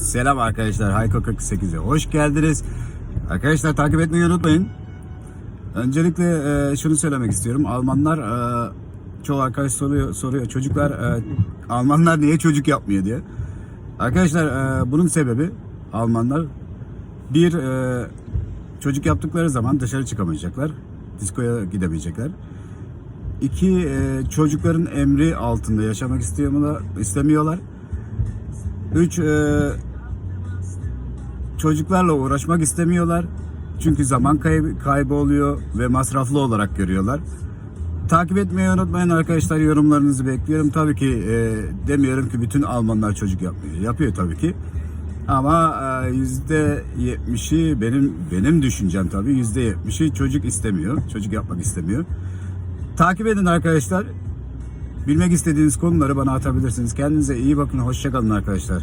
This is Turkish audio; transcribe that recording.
Selam arkadaşlar. Hayko 48'e hoş geldiniz. Arkadaşlar takip etmeyi unutmayın. Öncelikle e, şunu söylemek istiyorum. Almanlar e, çoğu arkadaş soruyor soruyor. Çocuklar e, Almanlar niye çocuk yapmıyor diye. Arkadaşlar e, bunun sebebi Almanlar bir e, çocuk yaptıkları zaman dışarı çıkamayacaklar. Diskoya gidemeyecekler. İki e, çocukların emri altında yaşamak istemiyorlar. istemiyorlar. Üç e, çocuklarla uğraşmak istemiyorlar. Çünkü zaman kaybı, kaybı oluyor ve masraflı olarak görüyorlar. Takip etmeyi unutmayın arkadaşlar. Yorumlarınızı bekliyorum. Tabii ki e, demiyorum ki bütün Almanlar çocuk yapmıyor. Yapıyor tabii ki. Ama e, yüzde yetmişi benim benim düşüncem tabii yüzde yetmişi çocuk istemiyor. Çocuk yapmak istemiyor. Takip edin arkadaşlar. Bilmek istediğiniz konuları bana atabilirsiniz. Kendinize iyi bakın. Hoşçakalın arkadaşlar.